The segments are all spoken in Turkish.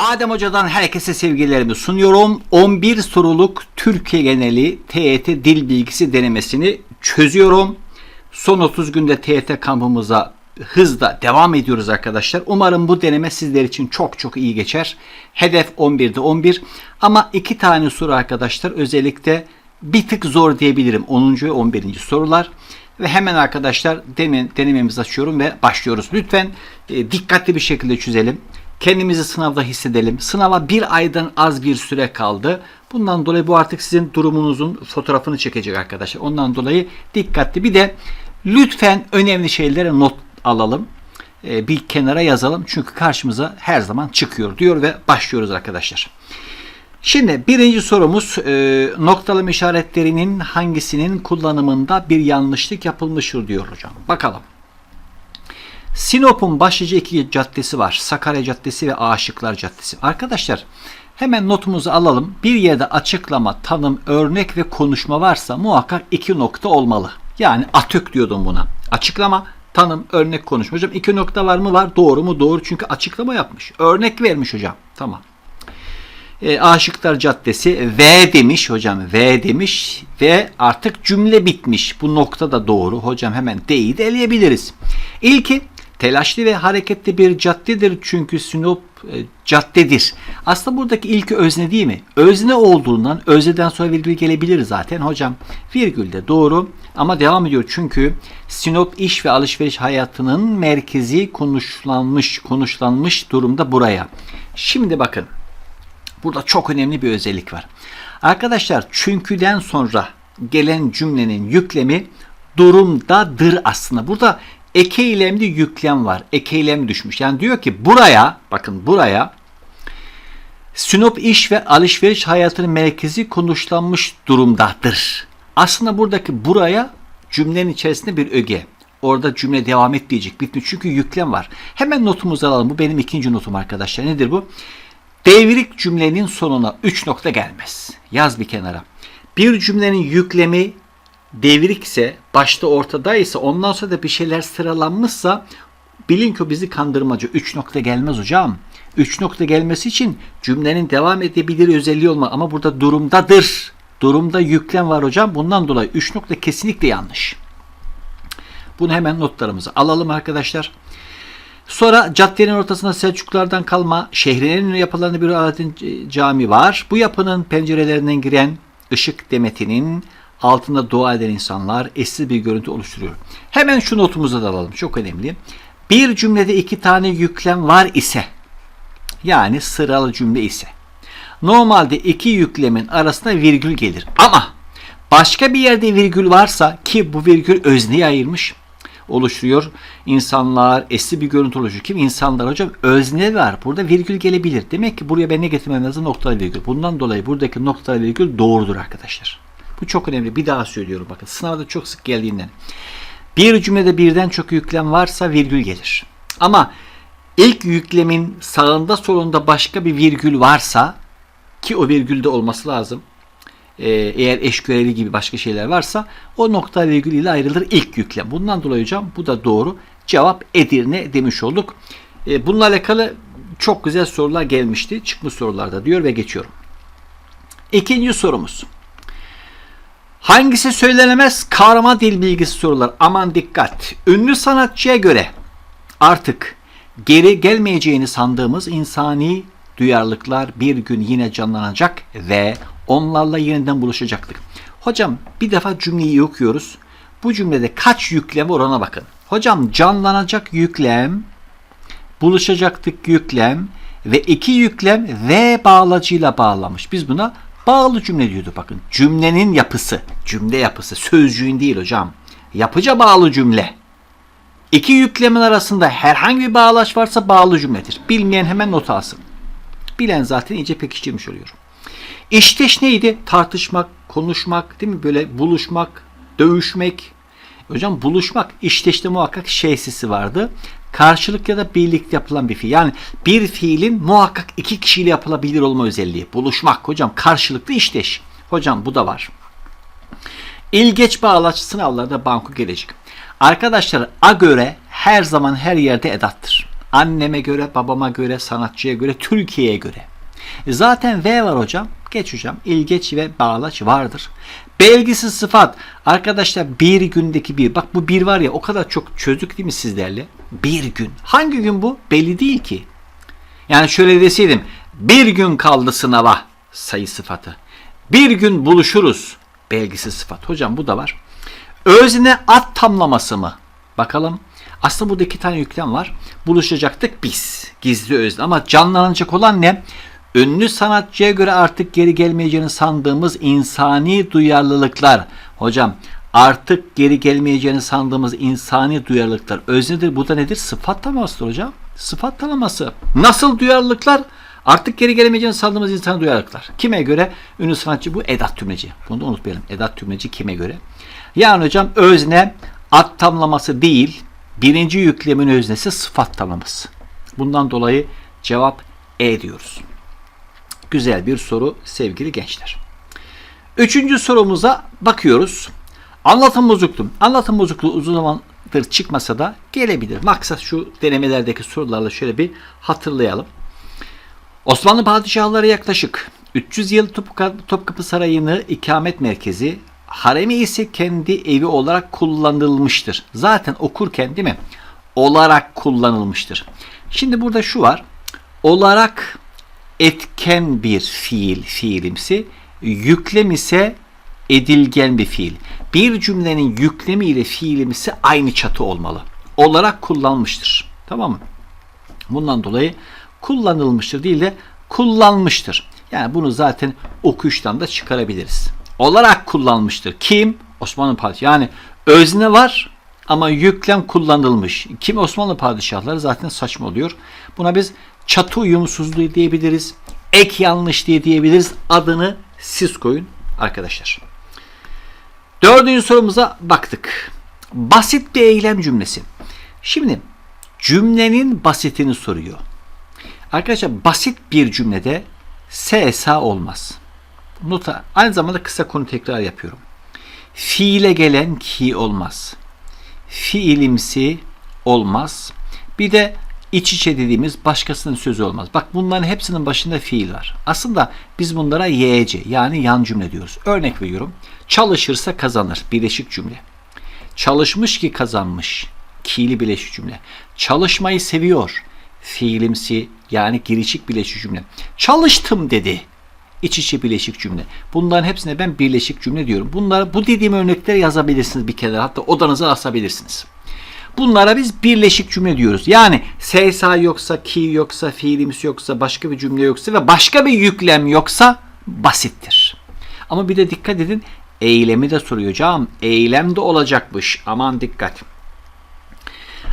Adem Hoca'dan herkese sevgilerimi sunuyorum. 11 soruluk Türkiye geneli TET dil bilgisi denemesini çözüyorum. Son 30 günde TET kampımıza hızla devam ediyoruz arkadaşlar. Umarım bu deneme sizler için çok çok iyi geçer. Hedef 11'de 11 ama iki tane soru arkadaşlar özellikle bir tık zor diyebilirim. 10. ve 11. sorular. Ve hemen arkadaşlar denememizi açıyorum ve başlıyoruz. Lütfen e, dikkatli bir şekilde çözelim. Kendimizi sınavda hissedelim. Sınava bir aydan az bir süre kaldı. Bundan dolayı bu artık sizin durumunuzun fotoğrafını çekecek arkadaşlar. Ondan dolayı dikkatli. Bir de lütfen önemli şeylere not alalım. E, bir kenara yazalım. Çünkü karşımıza her zaman çıkıyor diyor ve başlıyoruz arkadaşlar. Şimdi birinci sorumuz e, noktalama işaretlerinin hangisinin kullanımında bir yanlışlık yapılmıştır diyor hocam. Bakalım. Sinop'un başlıca iki caddesi var. Sakarya Caddesi ve Aşıklar Caddesi. Arkadaşlar hemen notumuzu alalım. Bir yerde açıklama, tanım, örnek ve konuşma varsa muhakkak iki nokta olmalı. Yani atök diyordum buna. Açıklama, tanım, örnek, konuşma. Hocam iki nokta var mı? Var. Doğru mu? Doğru. Çünkü açıklama yapmış. Örnek vermiş hocam. Tamam. E, Aşıklar Caddesi V demiş hocam V demiş ve artık cümle bitmiş. Bu nokta da doğru. Hocam hemen D'yi de eleyebiliriz. İlki telaşlı ve hareketli bir caddedir çünkü Sinop e, caddedir. Aslında buradaki ilki özne değil mi? Özne olduğundan özneden sonra virgül gelebilir zaten hocam. Virgül de doğru ama devam ediyor çünkü Sinop iş ve alışveriş hayatının merkezi konuşlanmış konuşlanmış durumda buraya. Şimdi bakın Burada çok önemli bir özellik var. Arkadaşlar çünküden sonra gelen cümlenin yüklemi durumdadır aslında. Burada eke eylemli yüklem var. Eke eylem düşmüş. Yani diyor ki buraya bakın buraya Sinop iş ve alışveriş hayatının merkezi konuşlanmış durumdadır. Aslında buradaki buraya cümlenin içerisinde bir öge. Orada cümle devam et diyecek. Bitmiş çünkü yüklem var. Hemen notumuzu alalım. Bu benim ikinci notum arkadaşlar. Nedir bu? Devrik cümlenin sonuna 3 nokta gelmez. Yaz bir kenara. Bir cümlenin yüklemi devrikse, başta ortadaysa, ondan sonra da bir şeyler sıralanmışsa bilin ki bizi kandırmacı. 3 nokta gelmez hocam. 3 nokta gelmesi için cümlenin devam edebilir özelliği olma ama burada durumdadır. Durumda yüklem var hocam. Bundan dolayı 3 nokta kesinlikle yanlış. Bunu hemen notlarımıza alalım arkadaşlar. Sonra caddenin ortasında Selçuklulardan kalma şehrinin yapılarında bir Alaaddin cami var. Bu yapının pencerelerinden giren ışık demetinin altında dua eden insanlar eşsiz bir görüntü oluşturuyor. Hemen şu notumuzu da alalım. Çok önemli. Bir cümlede iki tane yüklem var ise yani sıralı cümle ise normalde iki yüklemin arasında virgül gelir. Ama başka bir yerde virgül varsa ki bu virgül özneye ayırmış oluşturuyor. İnsanlar esli bir görüntü oluşuyor. Kim? İnsanlar hocam özne var. Burada virgül gelebilir. Demek ki buraya ben ne getirmem lazım? Noktalı virgül. Bundan dolayı buradaki noktalı virgül doğrudur arkadaşlar. Bu çok önemli. Bir daha söylüyorum bakın. Sınavda çok sık geldiğinden. Bir cümlede birden çok yüklem varsa virgül gelir. Ama ilk yüklemin sağında solunda başka bir virgül varsa ki o virgülde olması lazım. Ee, eğer eş göreli gibi başka şeyler varsa o nokta virgül ile ayrılır ilk yüklem. Bundan dolayı hocam bu da doğru. Cevap Edirne demiş olduk. Ee, bununla alakalı çok güzel sorular gelmişti. Çıkmış sorularda diyor ve geçiyorum. İkinci sorumuz. Hangisi söylenemez? Karma dil bilgisi sorular. Aman dikkat. Ünlü sanatçıya göre artık geri gelmeyeceğini sandığımız insani duyarlılıklar bir gün yine canlanacak ve onlarla yeniden buluşacaktık. Hocam bir defa cümleyi okuyoruz. Bu cümlede kaç yüklem var ona bakın. Hocam canlanacak yüklem, buluşacaktık yüklem ve iki yüklem ve bağlacıyla bağlamış. Biz buna bağlı cümle diyorduk bakın. Cümlenin yapısı, cümle yapısı, sözcüğün değil hocam. Yapıca bağlı cümle. İki yüklemin arasında herhangi bir bağlaç varsa bağlı cümledir. Bilmeyen hemen not alsın. Bilen zaten iyice pekiştirmiş oluyor. İşteş neydi? Tartışmak, konuşmak, değil mi? Böyle buluşmak, dövüşmek. Hocam buluşmak işteşte muhakkak şeysisi vardı. Karşılık ya da birlikte yapılan bir fiil. Yani bir fiilin muhakkak iki kişiyle yapılabilir olma özelliği. Buluşmak hocam karşılıklı işteş. Hocam bu da var. İlgeç bağlaç sınavlarda banko gelecek. Arkadaşlar a göre her zaman her yerde edattır. Anneme göre, babama göre, sanatçıya göre, Türkiye'ye göre. E Zaten V var hocam. Geç hocam. İlgeç ve bağlaç vardır. Belgisiz sıfat. Arkadaşlar bir gündeki bir. Bak bu bir var ya o kadar çok çözdük değil mi sizlerle? Bir gün. Hangi gün bu? Belli değil ki. Yani şöyle deseydim. Bir gün kaldı sınava sayı sıfatı. Bir gün buluşuruz belgisiz sıfat. Hocam bu da var. Özne at tamlaması mı? Bakalım. Aslında burada iki tane yüklem var. Buluşacaktık biz. Gizli özne. Ama canlanacak olan ne? Ünlü sanatçıya göre artık geri gelmeyeceğini sandığımız insani duyarlılıklar. Hocam artık geri gelmeyeceğini sandığımız insani duyarlılıklar. Öznedir. Bu da nedir? Sıfat tanımasıdır hocam. Sıfat tanıması. Nasıl duyarlılıklar? Artık geri gelemeyeceğini sandığımız insani duyarlılıklar. Kime göre? Ünlü sanatçı bu Edat Tümleci. Bunu da unutmayalım. Edat Tümleci kime göre? Yani hocam özne ad tamlaması değil, birinci yüklemin öznesi sıfat tamlaması. Bundan dolayı cevap E diyoruz. Güzel bir soru sevgili gençler. Üçüncü sorumuza bakıyoruz. Anlatım bozukluğu. Anlatım bozukluğu uzun zamandır çıkmasa da gelebilir. Maksat şu denemelerdeki sorularla şöyle bir hatırlayalım. Osmanlı padişahları yaklaşık 300 yıl Topka- Topkapı Sarayı'nı ikamet merkezi, haremi ise kendi evi olarak kullanılmıştır. Zaten okurken değil mi? Olarak kullanılmıştır. Şimdi burada şu var. Olarak etken bir fiil, fiilimsi. Yüklem ise edilgen bir fiil. Bir cümlenin yüklemi ile fiilimsi aynı çatı olmalı. Olarak kullanmıştır. Tamam mı? Bundan dolayı kullanılmıştır değil de kullanmıştır. Yani bunu zaten okuyuştan da çıkarabiliriz. Olarak kullanmıştır. Kim? Osmanlı padişahı. Yani özne var ama yüklem kullanılmış. Kim? Osmanlı padişahları zaten saçma oluyor. Buna biz çatı uyumsuzluğu diyebiliriz. Ek yanlış diye diyebiliriz. Adını siz koyun arkadaşlar. Dördüncü sorumuza baktık. Basit bir eylem cümlesi. Şimdi cümlenin basitini soruyor. Arkadaşlar basit bir cümlede SSA olmaz. Nota aynı zamanda kısa konu tekrar yapıyorum. Fiile gelen ki olmaz. Fiilimsi olmaz. Bir de iç içe dediğimiz başkasının sözü olmaz. Bak bunların hepsinin başında fiil var. Aslında biz bunlara YC yani yan cümle diyoruz. Örnek veriyorum. Çalışırsa kazanır. Birleşik cümle. Çalışmış ki kazanmış. Ki'li bileşik cümle. Çalışmayı seviyor. Fiilimsi yani girişik bileşik cümle. Çalıştım dedi. İç içe bileşik cümle. Bunların hepsine ben birleşik cümle diyorum. Bunları bu dediğim örnekleri yazabilirsiniz bir kenara. Hatta odanıza asabilirsiniz. Bunlara biz birleşik cümle diyoruz. Yani SSA yoksa, ki yoksa, fiilimiz yoksa, başka bir cümle yoksa ve başka bir yüklem yoksa basittir. Ama bir de dikkat edin eylemi de soruyor canım. Eylem de olacakmış. Aman dikkat.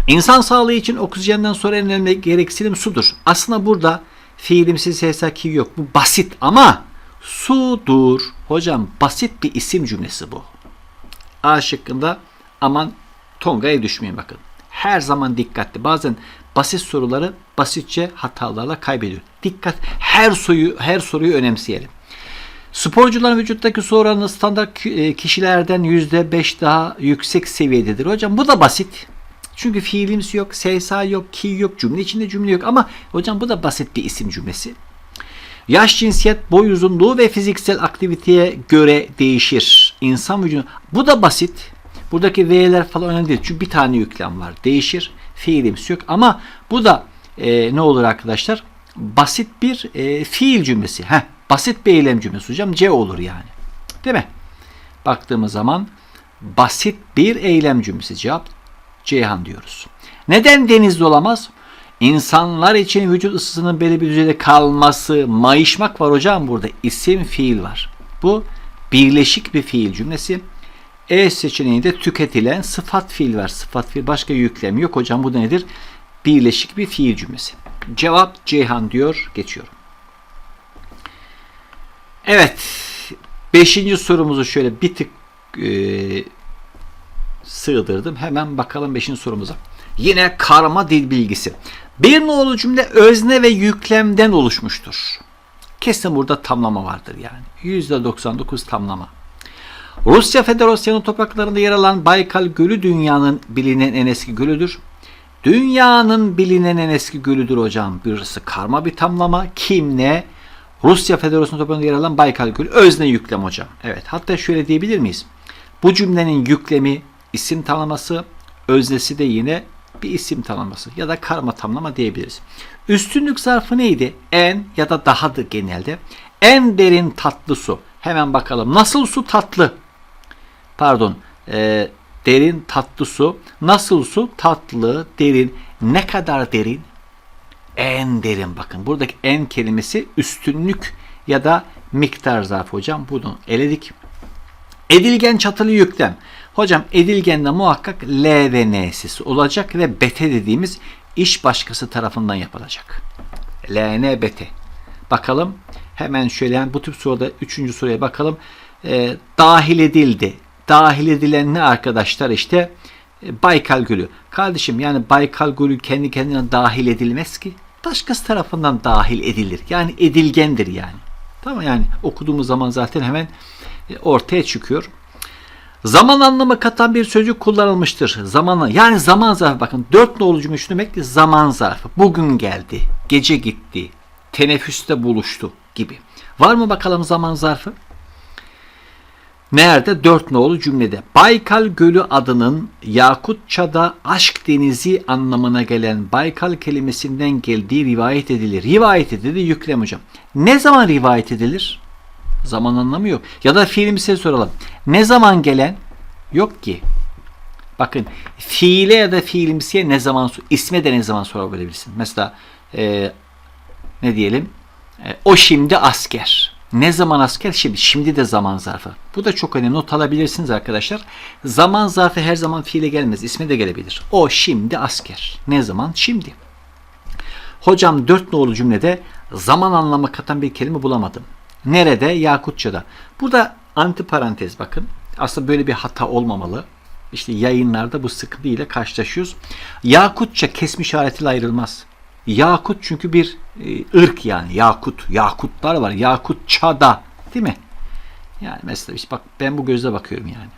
İnsan sağlığı için oksijenden sonra en önemli gereksinim sudur. Aslında burada fiilimsiz SSA ki yok. Bu basit ama sudur. Hocam basit bir isim cümlesi bu. A şıkkında aman Tonga'ya düşmeyin bakın. Her zaman dikkatli. Bazen basit soruları basitçe hatalarla kaybediyor. Dikkat. Her soruyu her soruyu önemseyelim. Sporcuların vücuttaki su oranı standart e, kişilerden %5 daha yüksek seviyededir. Hocam bu da basit. Çünkü fiilimiz yok, SSA yok, ki yok, cümle içinde cümle yok. Ama hocam bu da basit bir isim cümlesi. Yaş, cinsiyet, boy uzunluğu ve fiziksel aktiviteye göre değişir. İnsan vücudu. Bu da basit. Buradaki V'ler falan önemli değil. Çünkü bir tane yüklem var. Değişir. Fiilimiz yok. Ama bu da e, ne olur arkadaşlar? Basit bir e, fiil cümlesi. Heh, basit bir eylem cümlesi hocam. C olur yani. Değil mi? Baktığımız zaman basit bir eylem cümlesi. Cevap Ceyhan diyoruz. Neden denizde olamaz? İnsanlar için vücut ısısının belli bir düzeyde kalması, mayışmak var hocam burada. İsim fiil var. Bu birleşik bir fiil cümlesi. E seçeneğinde tüketilen sıfat fiil var. Sıfat fiil başka yüklem yok hocam. Bu da nedir? Birleşik bir fiil cümlesi. Cevap Ceyhan diyor. Geçiyorum. Evet. Beşinci sorumuzu şöyle bir tık e, sığdırdım. Hemen bakalım 5. sorumuza. Yine karma dil bilgisi. Bir nolu cümle özne ve yüklemden oluşmuştur. Kesin burada tamlama vardır yani. %99 tamlama. Rusya Federasyonu topraklarında yer alan Baykal Gölü dünyanın bilinen en eski gölüdür. Dünyanın bilinen en eski gölüdür hocam. Birisi karma bir tamlama. Kim ne? Rusya Federasyonu toprağında yer alan Baykal Gölü. Özne yüklem hocam. Evet. Hatta şöyle diyebilir miyiz? Bu cümlenin yüklemi isim tamlaması, öznesi de yine bir isim tamlaması ya da karma tamlama diyebiliriz. Üstünlük zarfı neydi? En ya da dahadı genelde. En derin tatlı su. Hemen bakalım. Nasıl su tatlı? Pardon. e, derin tatlı su. Nasıl su? Tatlı, derin. Ne kadar derin? En derin bakın. Buradaki en kelimesi üstünlük ya da miktar zarfı hocam. Bunu eledik. Edilgen çatılı yüklem. Hocam edilgende muhakkak L ve N'si olacak ve bete dediğimiz iş başkası tarafından yapılacak. L, N, bete. Bakalım hemen şöyle yani bu tip soruda üçüncü soruya bakalım. Ee, dahil edildi. Dahil edilen ne arkadaşlar işte e, Baykal Gölü. Kardeşim yani Baykal Gölü kendi kendine dahil edilmez ki. Başkası tarafından dahil edilir. Yani edilgendir yani. Tamam yani okuduğumuz zaman zaten hemen e, ortaya çıkıyor. Zaman anlamı katan bir sözcük kullanılmıştır. Zaman yani zaman zarfı bakın dört nolu cümle demek ki zaman zarfı. Bugün geldi, gece gitti, teneffüste buluştu gibi. Var mı bakalım zaman zarfı? Nerede? Dört nolu cümlede. Baykal Gölü adının Yakutça'da aşk denizi anlamına gelen Baykal kelimesinden geldiği rivayet edilir. Rivayet edilir yüklem hocam. Ne zaman rivayet edilir? Zaman anlamı yok. Ya da fiilimize soralım. Ne zaman gelen? Yok ki. Bakın fiile ya da fiilimsiye ne zaman isme de ne zaman sorabilirsin. Mesela e, ne diyelim? E, o şimdi asker. Ne zaman asker? Şimdi. Şimdi de zaman zarfı. Bu da çok önemli. Not alabilirsiniz arkadaşlar. Zaman zarfı her zaman fiile gelmez. İsme de gelebilir. O şimdi asker. Ne zaman? Şimdi. Hocam dört nolu cümlede zaman anlamı katan bir kelime bulamadım. Nerede? Yakutça'da. Burada antiparantez bakın. Aslında böyle bir hata olmamalı. İşte yayınlarda bu sıkıntı ile karşılaşıyoruz. Yakutça kesmiş işaretiyle ayrılmaz. Yakut çünkü bir e, ırk yani. Yakut. Yakutlar var. Yakutça'da. Değil mi? Yani mesela işte bak ben bu gözle bakıyorum yani.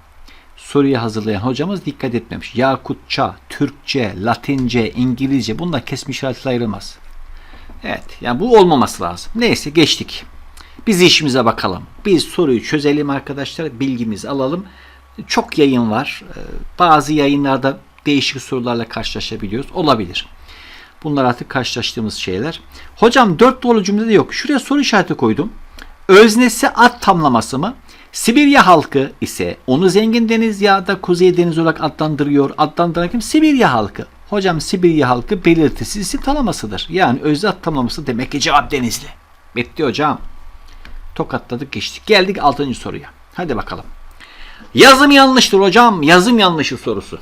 Soruyu hazırlayan hocamız dikkat etmemiş. Yakutça, Türkçe, Latince, İngilizce bunlar kesmiş işaretiyle ayrılmaz. Evet yani bu olmaması lazım. Neyse geçtik. Biz işimize bakalım. Biz soruyu çözelim arkadaşlar. Bilgimizi alalım. Çok yayın var. Ee, Bazı yayınlarda değişik sorularla karşılaşabiliyoruz. Olabilir. Bunlar artık karşılaştığımız şeyler. Hocam dört dolu cümlede yok. Şuraya soru işareti koydum. Öznesi at tamlaması mı? Sibirya halkı ise onu zengin deniz ya da kuzey deniz olarak adlandırıyor. Adlandıran kim? Sibirya halkı. Hocam Sibirya halkı belirtisiz isim tanımasıdır. Yani özne at tamlaması demek ki cevap denizli. Bitti hocam. Tokatladık geçtik. Geldik 6. soruya. Hadi bakalım. Yazım yanlıştır hocam. Yazım yanlışı sorusu.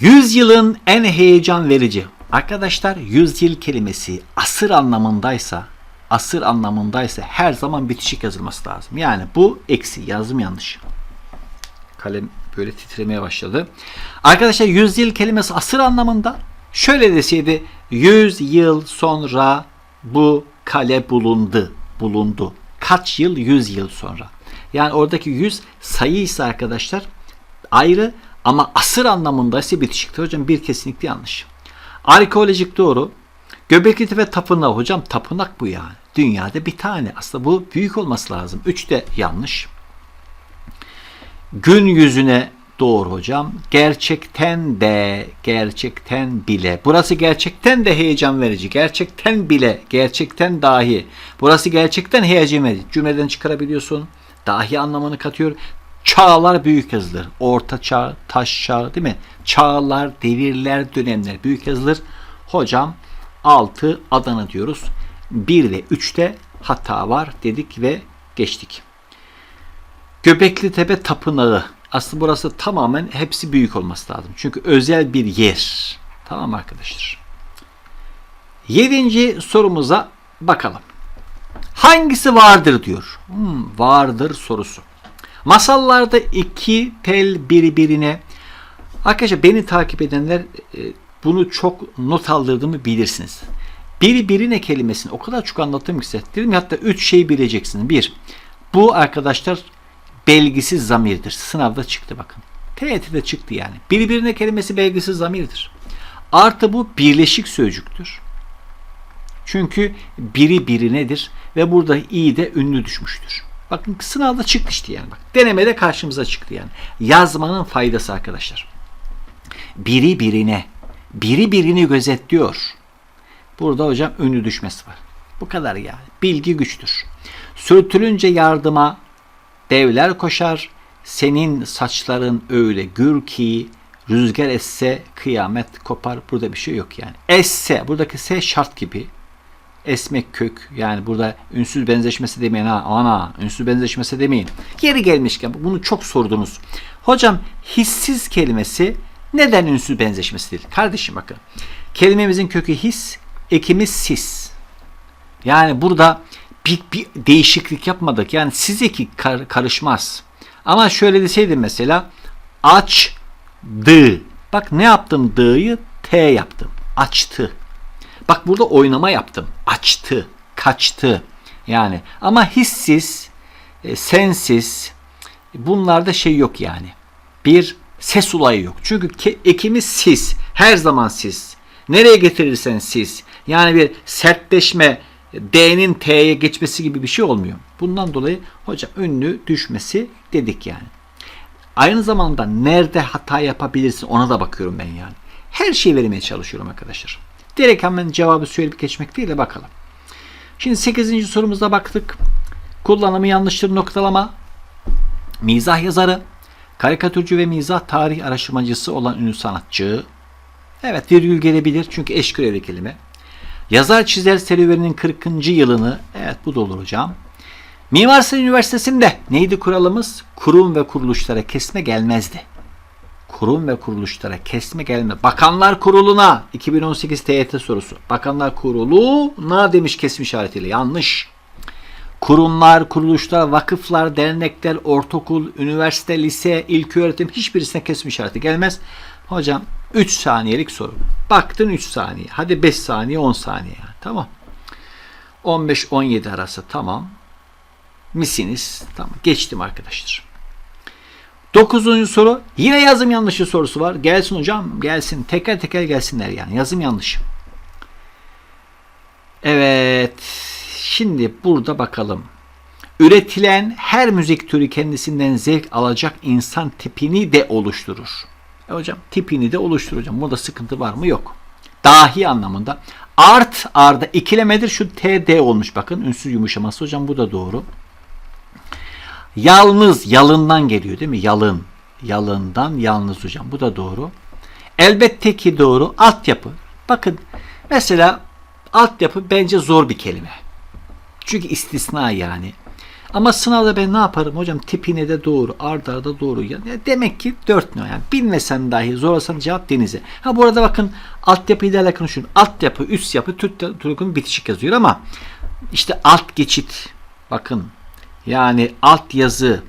Yüzyılın en heyecan verici. Arkadaşlar yüzyıl kelimesi asır anlamındaysa asır anlamındaysa her zaman bitişik yazılması lazım. Yani bu eksi yazım yanlış. Kalem böyle titremeye başladı. Arkadaşlar yüzyıl kelimesi asır anlamında. Şöyle deseydi 100 yıl sonra bu kale bulundu. Bulundu. Kaç yıl? 100 yıl sonra. Yani oradaki 100 sayı ise arkadaşlar ayrı ama asır anlamında ise bitişiktir. Hocam bir kesinlikle yanlış. Arkeolojik doğru. Göbekli Tepe Tapınağı hocam tapınak bu yani. Dünyada bir tane. Aslında bu büyük olması lazım. Üç de yanlış. Gün yüzüne doğru hocam. Gerçekten de, gerçekten bile. Burası gerçekten de heyecan verici. Gerçekten bile, gerçekten dahi. Burası gerçekten heyecan verici. Cümleden çıkarabiliyorsun. Dahi anlamını katıyor. Çağlar büyük yazılır. Orta çağ, taş çağı değil mi? Çağlar, devirler, dönemler büyük yazılır. Hocam 6 Adana diyoruz. 1 ve 3'te hata var dedik ve geçtik. Göbekli Tepe Tapınağı. Aslında burası tamamen hepsi büyük olması lazım. Çünkü özel bir yer. Tamam arkadaşlar. Yedinci sorumuza bakalım. Hangisi vardır diyor. Hmm, vardır sorusu. Masallarda iki tel birbirine Arkadaşlar beni takip edenler e, bunu çok not aldırdığımı bilirsiniz. Birbirine kelimesini o kadar çok anlattım ki size. Dedim ya hatta üç şeyi bileceksiniz. Bir, bu arkadaşlar belgisiz zamirdir. Sınavda çıktı bakın. TYT'de çıktı yani. Birbirine kelimesi belgisiz zamirdir. Artı bu birleşik sözcüktür. Çünkü biri biri nedir? Ve burada i de ünlü düşmüştür. Bakın sınavda çıktı işte yani. Bak, denemede karşımıza çıktı yani. Yazmanın faydası arkadaşlar. Biri birine, biri birini gözetliyor. Burada hocam ünlü düşmesi var. Bu kadar yani. Bilgi güçtür. Sürtülünce yardıma devler koşar. Senin saçların öyle gür ki rüzgar esse kıyamet kopar. Burada bir şey yok yani. Esse buradaki S şart gibi. Esmek kök yani burada ünsüz benzeşmesi demeyin ha ana ünsüz benzeşmesi demeyin. Yeri gelmişken bunu çok sordunuz. Hocam hissiz kelimesi neden ünsüz benzeşmesi değil? Kardeşim bakın. Kelimemizin kökü his, ekimiz sis. Yani burada bir, bir değişiklik yapmadık. Yani siz eki kar- karışmaz. Ama şöyle deseydim mesela aç dı. Bak ne yaptım dı'yı T yaptım. Açtı. Bak burada oynama yaptım. Açtı, kaçtı. Yani ama hissiz, e, sensiz bunlarda şey yok yani. Bir ses olayı yok. Çünkü ke- ekimiz siz. Her zaman siz. Nereye getirirsen siz. Yani bir sertleşme D'nin T'ye geçmesi gibi bir şey olmuyor. Bundan dolayı hocam ünlü düşmesi dedik yani. Aynı zamanda nerede hata yapabilirsin ona da bakıyorum ben yani. Her şeyi vermeye çalışıyorum arkadaşlar. Direkt hemen cevabı söyleyip geçmek değil de bakalım. Şimdi 8. sorumuza baktık. Kullanımı yanlıştır noktalama. Mizah yazarı. Karikatürcü ve mizah tarih araştırmacısı olan ünlü sanatçı. Evet virgül gelebilir çünkü eş görevli kelime. Yazar çizer serüveninin 40. yılını evet bu da olur hocam. Mimar Sinan Üniversitesi'nde neydi kuralımız? Kurum ve kuruluşlara kesme gelmezdi. Kurum ve kuruluşlara kesme gelme. Bakanlar Kurulu'na 2018 TYT sorusu. Bakanlar Kurulu'na demiş kesim işaretiyle. Yanlış. Kurumlar, kuruluşlar, vakıflar, dernekler, ortaokul, üniversite, lise, ilköğretim hiçbirisine kesim işareti gelmez. Hocam 3 saniyelik soru. Baktın 3 saniye. Hadi 5 saniye 10 saniye. Tamam. 15-17 arası tamam. Misiniz? Tamam. Geçtim arkadaşlar. Dokuzuncu soru. Yine yazım yanlışı sorusu var. Gelsin hocam. Gelsin. Teker teker gelsinler yani. Yazım yanlışı. Evet. Şimdi burada bakalım. Üretilen her müzik türü kendisinden zevk alacak insan tipini de oluşturur. E hocam tipini de oluşturur hocam. Burada sıkıntı var mı? Yok. Dahi anlamında. Art arda ikilemedir. Şu TD olmuş bakın. Ünsüz yumuşaması hocam bu da doğru. Yalnız yalından geliyor değil mi? Yalın. Yalından yalnız hocam. Bu da doğru. Elbette ki doğru. Altyapı. Bakın mesela altyapı bence zor bir kelime. Çünkü istisna yani. Ama sınavda ben ne yaparım hocam tipine de doğru, arda arda doğru. Ya, demek ki dört ne yani. Bilmesen dahi zorlasan cevap denize. Ha bu arada bakın altyapıyla alakalı şunu. Altyapı, üst yapı, Türk Türk'ün bitişik yazıyor ama işte alt geçit bakın yani alt yazı,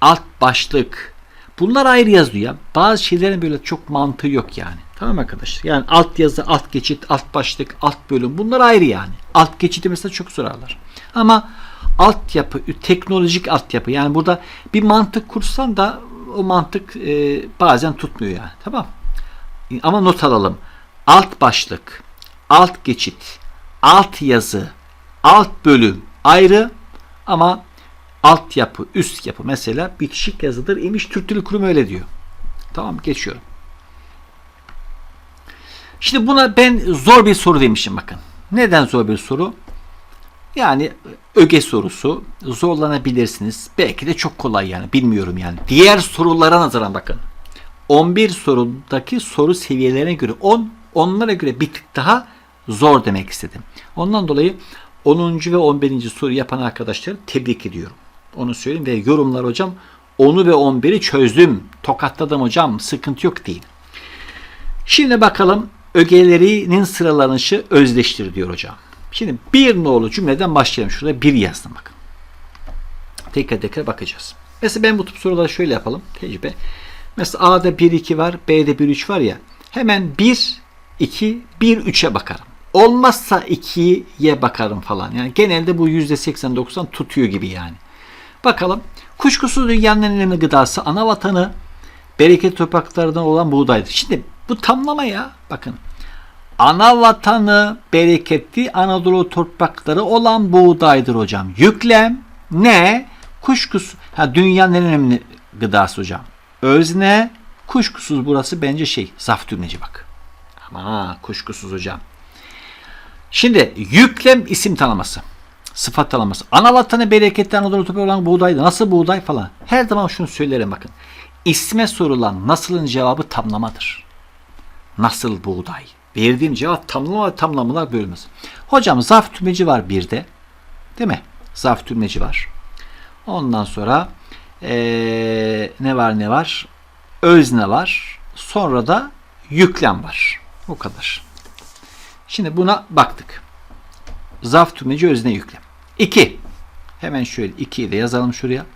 alt başlık bunlar ayrı yazıyor ya. Bazı şeylerin böyle çok mantığı yok yani. Tamam arkadaşlar. Yani alt yazı, alt geçit, alt başlık, alt bölüm bunlar ayrı yani. Alt geçiti mesela çok sorarlar. Ama altyapı, teknolojik altyapı yani burada bir mantık kursan da o mantık e, bazen tutmuyor yani. Tamam. Ama not alalım. Alt başlık, alt geçit, alt yazı, alt bölüm ayrı ama altyapı, üst yapı mesela bitişik yazıdır imiş Türk Dil Kurumu öyle diyor. Tamam geçiyorum. Şimdi buna ben zor bir soru demişim bakın. Neden zor bir soru? Yani öge sorusu zorlanabilirsiniz. Belki de çok kolay yani bilmiyorum yani. Diğer sorulara nazaran bakın. 11 sorudaki soru seviyelerine göre 10 onlara göre bir tık daha zor demek istedim. Ondan dolayı 10. ve 11. soru yapan arkadaşları tebrik ediyorum. Onu söyleyeyim ve yorumlar hocam 10'u ve 11'i çözdüm. Tokatladım hocam. Sıkıntı yok değil. Şimdi bakalım ögelerinin sıralanışı özdeştir diyor hocam. Şimdi bir nolu cümleden başlayalım. Şurada bir yazdım bakın. Tekrar tekrar bakacağız. Mesela ben bu tip soruları şöyle yapalım. Tecrübe. Mesela A'da 1 2 var, B'de 1 3 var ya. Hemen 1 2 1 3'e bakarım. Olmazsa 2'ye bakarım falan. Yani genelde bu %80-90 tutuyor gibi yani. Bakalım. Kuşkusuz dünyanın en önemli gıdası ana vatanı bereketli topraklardan olan buğdaydır. Şimdi bu tamlama ya bakın. Ana vatanı bereketli Anadolu toprakları olan buğdaydır hocam. Yüklem ne? Kuşkusuz. Ha dünyanın en önemli gıdası hocam. Özne kuşkusuz burası bence şey saf tümleci bak. Ama kuşkusuz hocam. Şimdi yüklem isim tanıması. Sıfat tanıması. Ana vatanı bereketli Anadolu toprağı olan buğdaydı. Nasıl buğday falan. Her zaman şunu söylerim bakın. İsme sorulan nasılın cevabı tamlamadır. Nasıl buğday? Verdiğim cevap tamlama tamlamalar bölmez. Hocam zarf tümleci var bir de. Değil mi? Zarf tümleci var. Ondan sonra ee, ne var ne var? Özne var. Sonra da yüklem var. O kadar. Şimdi buna baktık. Zarf tümleci özne yüklem. 2. Hemen şöyle 2'yi de yazalım şuraya.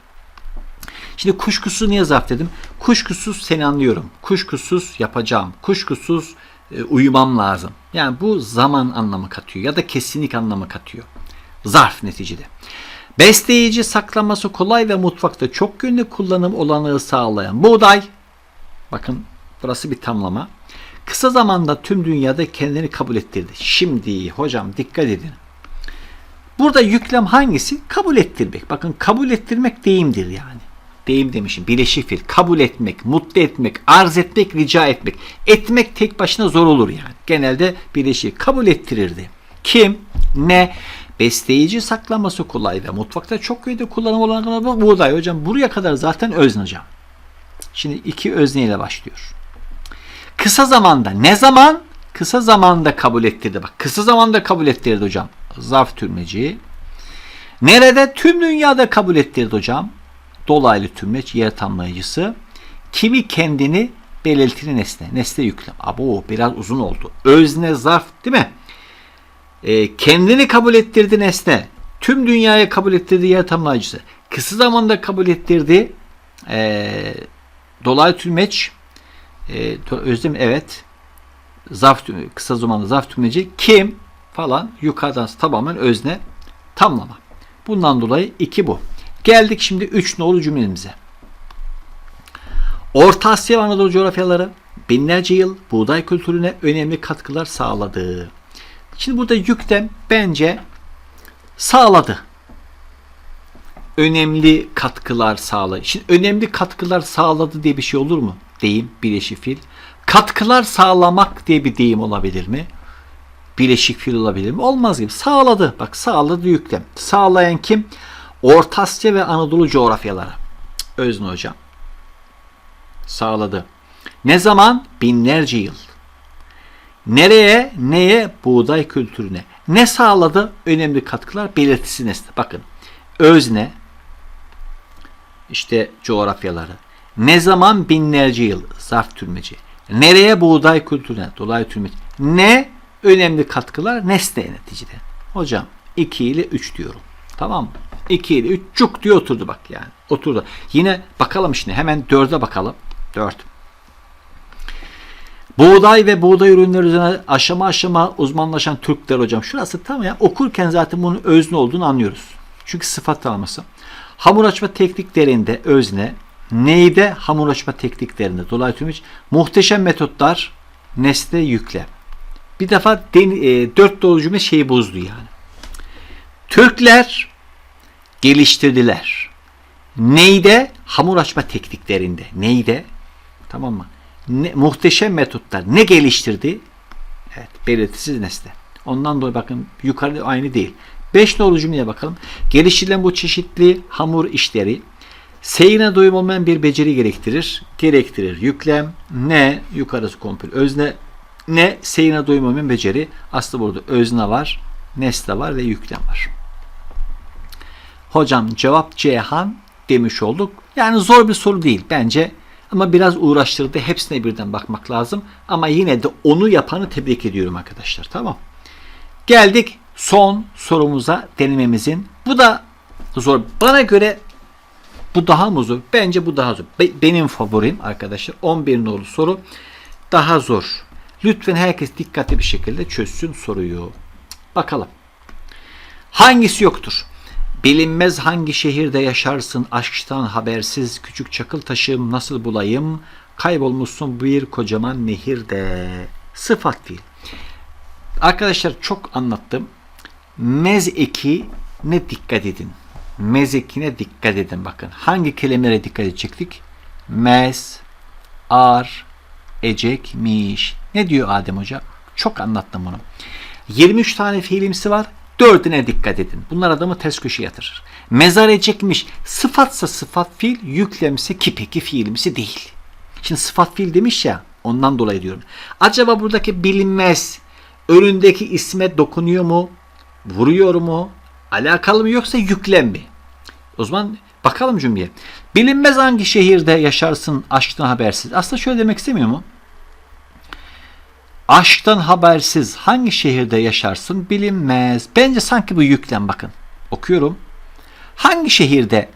Şimdi kuşkusuz niye zarf dedim? Kuşkusuz seni anlıyorum. Kuşkusuz yapacağım. Kuşkusuz e, uyumam lazım. Yani bu zaman anlamı katıyor ya da kesinlik anlamı katıyor. Zarf neticede. Besleyici saklaması kolay ve mutfakta çok yönlü kullanım olanağı sağlayan buğday. Bakın burası bir tamlama. Kısa zamanda tüm dünyada kendini kabul ettirdi. Şimdi hocam dikkat edin. Burada yüklem hangisi? Kabul ettirmek. Bakın kabul ettirmek deyimdir yani. Deyim demişim. Bileşik fiil. Kabul etmek, mutlu etmek, arz etmek, rica etmek. Etmek tek başına zor olur yani. Genelde bileşik. Kabul ettirirdi. Kim? Ne? Besleyici saklaması kolay ve mutfakta çok köyde kullanım olan buğday. Hocam buraya kadar zaten özne hocam. Şimdi iki özneyle başlıyor. Kısa zamanda ne zaman? Kısa zamanda kabul ettirdi. Bak kısa zamanda kabul ettirdi hocam. Zarf türmeci. Nerede? Tüm dünyada kabul ettirdi hocam. Dolaylı tümleç yer tamlayıcısı. Kimi kendini belirtili nesne. Nesne yüklem. Abo biraz uzun oldu. Özne zarf değil mi? E, kendini kabul ettirdi nesne. Tüm dünyaya kabul ettirdi yer tamlayıcısı. Kısa zamanda kabul ettirdi. E, dolaylı tümleç e, özlem evet. Zarf tümleci, kısa zamanda zarf tümleci kim falan yukarıdan tamamen özne tamlama. Bundan dolayı iki bu. Geldik şimdi 3 nolu cümlemize. Orta Asya ve Anadolu coğrafyaları binlerce yıl buğday kültürüne önemli katkılar sağladı. Şimdi burada yüklem bence sağladı. Önemli katkılar sağladı. Şimdi önemli katkılar sağladı diye bir şey olur mu? Deyim, bileşik fiil. Katkılar sağlamak diye bir deyim olabilir mi? Bileşik fiil olabilir mi? Olmaz gibi. Sağladı. Bak sağladı yüklem. Sağlayan kim? Orta Asya ve Anadolu coğrafyaları. Özne hocam. Sağladı. Ne zaman? Binlerce yıl. Nereye? Neye? Buğday kültürüne. Ne sağladı? Önemli katkılar belirtisi nesne. Bakın. Özne işte coğrafyaları. Ne zaman? Binlerce yıl. Zarf türmeci. Nereye? Buğday kültürüne. Dolaylı türmeci. Ne? Önemli katkılar nesne neticede. Hocam 2 ile 3 diyorum. Tamam mı? 2 ile 3 cuk diye oturdu bak yani. Oturdu. Yine bakalım şimdi hemen 4'e bakalım. 4. Buğday ve buğday ürünleri üzerine aşama aşama uzmanlaşan Türkler hocam. Şurası tam ya okurken zaten bunun özne olduğunu anlıyoruz. Çünkü sıfat tanıması. Hamur açma tekniklerinde özne, neyde hamur açma tekniklerinde dolaylı tümüç muhteşem metotlar nesne yükle. Bir defa den, e, dört dolu cümle şeyi bozdu yani. Türkler geliştirdiler. Neyde? Hamur açma tekniklerinde. Neyde? Tamam mı? Ne, muhteşem metotlar. Ne geliştirdi? Evet, belirtisiz nesne. Ondan dolayı bakın yukarıda aynı değil. 5 nolu cümleye bakalım. Geliştirilen bu çeşitli hamur işleri seyine doyum olmayan bir beceri gerektirir. Gerektirir. Yüklem ne? Yukarısı komple. Özne ne? Seyine olmayan beceri. Aslında burada özne var, nesne var ve yüklem var. Hocam cevap Cihan demiş olduk. Yani zor bir soru değil bence. Ama biraz uğraştırdı. Hepsine birden bakmak lazım. Ama yine de onu yapanı tebrik ediyorum arkadaşlar. Tamam. Geldik son sorumuza denememizin. Bu da zor. Bana göre bu daha mı zor? Bence bu daha zor. Be- benim favorim arkadaşlar. 11 nolu soru daha zor. Lütfen herkes dikkatli bir şekilde çözsün soruyu. Bakalım. Hangisi yoktur? Bilinmez hangi şehirde yaşarsın aşktan habersiz küçük çakıl taşım nasıl bulayım Kaybolmuşsun bir kocaman nehirde. Sıfat fiil. Arkadaşlar çok anlattım. Mez eki ne dikkat edin. Mez ekine dikkat edin bakın. Hangi kelimelere dikkat edecektik? Mez, ar, ecekmiş. Ne diyor Adem Hoca? Çok anlattım bunu. 23 tane fiilimsi var. Dördüne dikkat edin. Bunlar adamı ters köşe yatırır. Mezar edecekmiş. Sıfatsa sıfat fiil, yüklemse ki peki fiilimsi değil. Şimdi sıfat fiil demiş ya ondan dolayı diyorum. Acaba buradaki bilinmez önündeki isme dokunuyor mu? Vuruyor mu? Alakalı mı yoksa yüklem mi? O zaman bakalım cümleye. Bilinmez hangi şehirde yaşarsın aşktan habersiz. Aslında şöyle demek istemiyor mu? Aşktan habersiz hangi şehirde yaşarsın bilinmez. Bence sanki bu yüklem bakın. Okuyorum. Hangi şehirde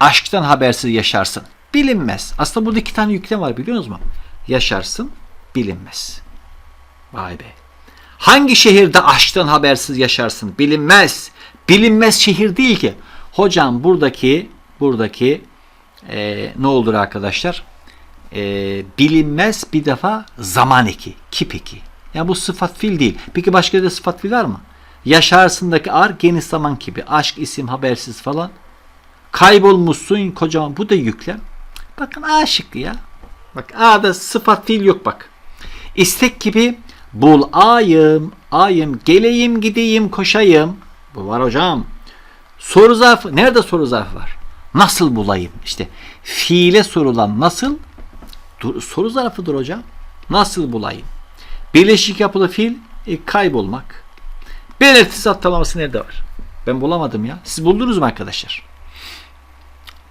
aşktan habersiz yaşarsın? Bilinmez. Aslında burada iki tane yüklem var biliyor musunuz? Yaşarsın, bilinmez. Vay be. Hangi şehirde aşktan habersiz yaşarsın? Bilinmez. Bilinmez şehir değil ki. Hocam buradaki buradaki e, ne olur arkadaşlar? E, bilinmez bir defa zaman eki, kip eki. Yani bu sıfat fiil değil. Peki başka da sıfat fiil var mı? Yaşarsındaki ar geniş zaman kipi. Aşk, isim, habersiz falan. Kaybolmuşsun kocaman. Bu da yüklem. Bakın A şıkkı ya. Bak A'da sıfat fiil yok bak. İstek gibi bul ayım, ayım, geleyim, gideyim, koşayım. Bu var hocam. Soru zarfı. Nerede soru zarfı var? Nasıl bulayım? İşte fiile sorulan nasıl dur, soru zarfıdır hocam. Nasıl bulayım? Birleşik yapılı fiil e, kaybolmak. Belirtisi atlamaması nerede var? Ben bulamadım ya. Siz buldunuz mu arkadaşlar?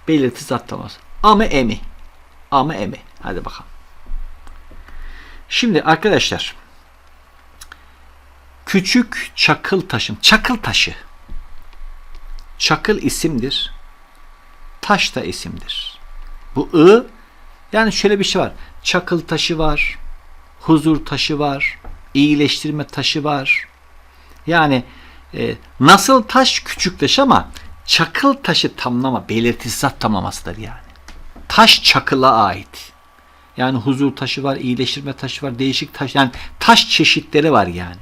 Belirtisi atlaması. Ama emi. Ama emi. Hadi bakalım. Şimdi arkadaşlar küçük çakıl taşım. Çakıl taşı. Çakıl isimdir. Taş da isimdir. Bu ı yani şöyle bir şey var. Çakıl taşı var. Huzur taşı var. iyileştirme taşı var. Yani e, nasıl taş küçük taş ama çakıl taşı tamlama belirtisi zat tamlamasıdır yani. Taş çakıla ait. Yani huzur taşı var, iyileştirme taşı var, değişik taş yani taş çeşitleri var yani.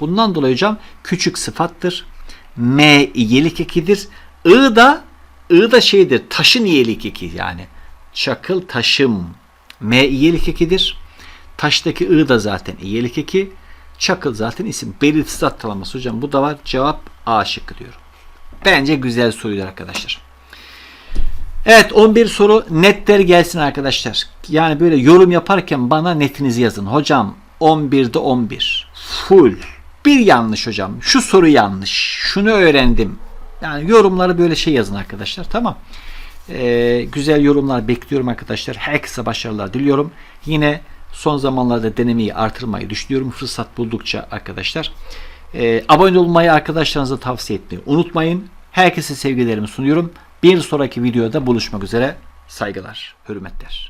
Bundan dolayı hocam küçük sıfattır. M iyelik ekidir. I da I da şeydir. Taşın iyelik eki yani. Çakıl taşım. M iyelik ekidir. Taştaki I da zaten iyelik eki. Çakıl zaten isim. Belirtisiz zat tanımlaması hocam. Bu da var. Cevap A şıkkı diyorum. Bence güzel soruydu arkadaşlar. Evet 11 soru netler gelsin arkadaşlar. Yani böyle yorum yaparken bana netinizi yazın. Hocam 11'de 11. Full. Bir yanlış hocam. Şu soru yanlış. Şunu öğrendim. Yani yorumları böyle şey yazın arkadaşlar. Tamam. Ee, güzel yorumlar bekliyorum arkadaşlar. Herkese başarılar diliyorum. Yine son zamanlarda denemeyi artırmayı düşünüyorum. Fırsat buldukça arkadaşlar. Ee, abone olmayı arkadaşlarınıza tavsiye etmeyi unutmayın. Herkese sevgilerimi sunuyorum. Bir sonraki videoda buluşmak üzere. Saygılar, hürmetler.